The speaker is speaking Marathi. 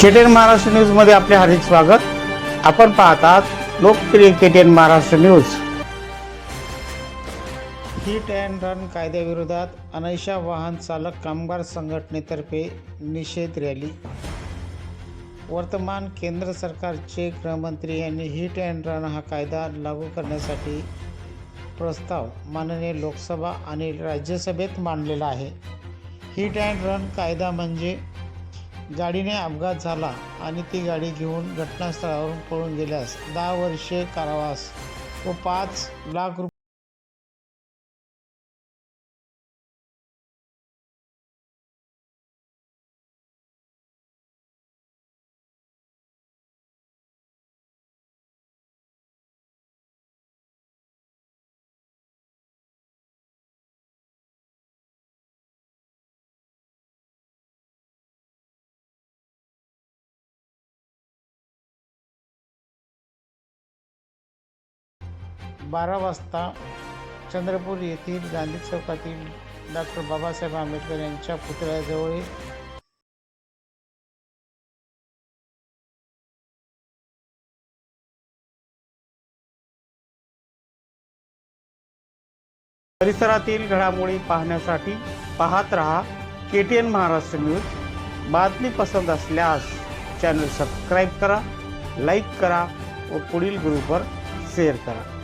केटीएन महाराष्ट्र न्यूजमध्ये आपले हार्दिक स्वागत. आपण पाहतात लोकप्रिय KTN Maharashtra news hit and run कायद्याविरोधात अनैशा वाहन चालक कामगार संघटनेतर्फे निषेध रॅली. वर्तमान केंद्र सरकारचे गृहमंत्री यांनी हिट अँड रन हा कायदा लागू करण्यासाठी प्रस्ताव माननीय लोकसभा आणि राज्यसभेत मांडलेला आहे. हिट अँड रन कायदा म्हणजे गाडीने अपघात झाला आणि ती गाडी घेऊन घटनास्थळावरून पळून गेल्यास दहा वर्षे कारावास व पाच लाख रुपये बारा वाजता चंद्रपूर येथील गांधी चौकातील डॉक्टर बाबासाहेब आंबेडकर यांच्या पुतळ्याजवळील परिसरातील घडामोडी पाहण्यासाठी पाहत रहा K T N Maharashtra news. बातमी पसंत असल्यास चॅनल सबस्क्राईब करा लाईक करा व पुढील ग्रुपवर शेअर करा.